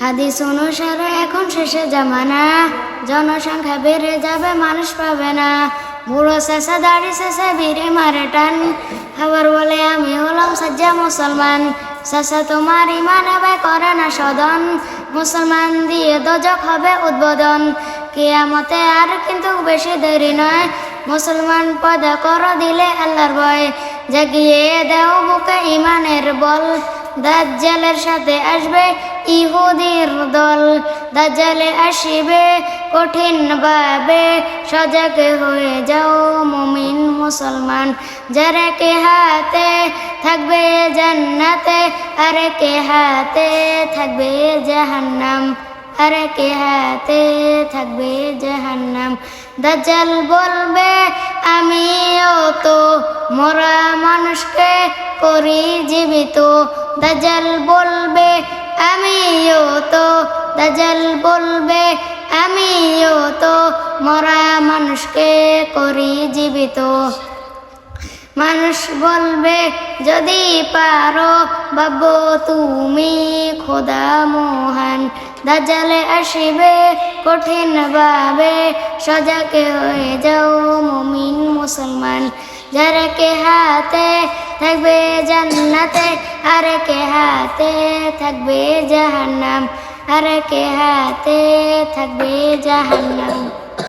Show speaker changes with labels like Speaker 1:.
Speaker 1: হাদিস অনুসারে এখন শেষে জামানা। জনসংখ্যা বেড়ে যাবে, মানুষ পাবে না। বুড়ো শেষে দাড়ি শেষে বিড়ি মারে টান। খাবার বলে, আমি হলাম সাজ্জা মুসলমান। শেষে তোমার ইমান হবে করে না সদন। মুসলমান দিয়ে দজক হবে উদ্বোধন। কেয়ামতে আর কিন্তু বেশি দেরি নয়। মুসলমান পদা কর দিলে আল্লাহর ভয়। জাগিয়ে দেও বুকে ইমানের বল। দাজ্জালের সাথে আসবে ইহুদির দল। দাজ্জালে আসিবে কঠিন ভাবে, সজাগ হয়ে যাও মুমিন মুসলমান। যারা কে হাতে থাকবে জান্নাতে, আর কে হাতে থাকবে জাহান্নাম। আর কে হাতে থাকবে জাহান্নাম। দাজ্জাল বলবে, আমিও তো মরা মানুষকে করি জীবিত। দাজ্জাল বলবে, আমিও তো। দাজ্জাল বলবে, আমিও তো। মরা মানুষকে করি জীবিত। মানুষ বলবে, যদি পারো, বাবু তুমি খোদা মহান। দাজালে আসিবে কঠিন ভাবে সজাকে হয়ে যাও মমিন মুসলমান। যারা কে হাতে থাকবে জান্নাতে আর কে হাতে থাকবে জাহান্নাম আর কে হাতে থাকবে জাহান্নাম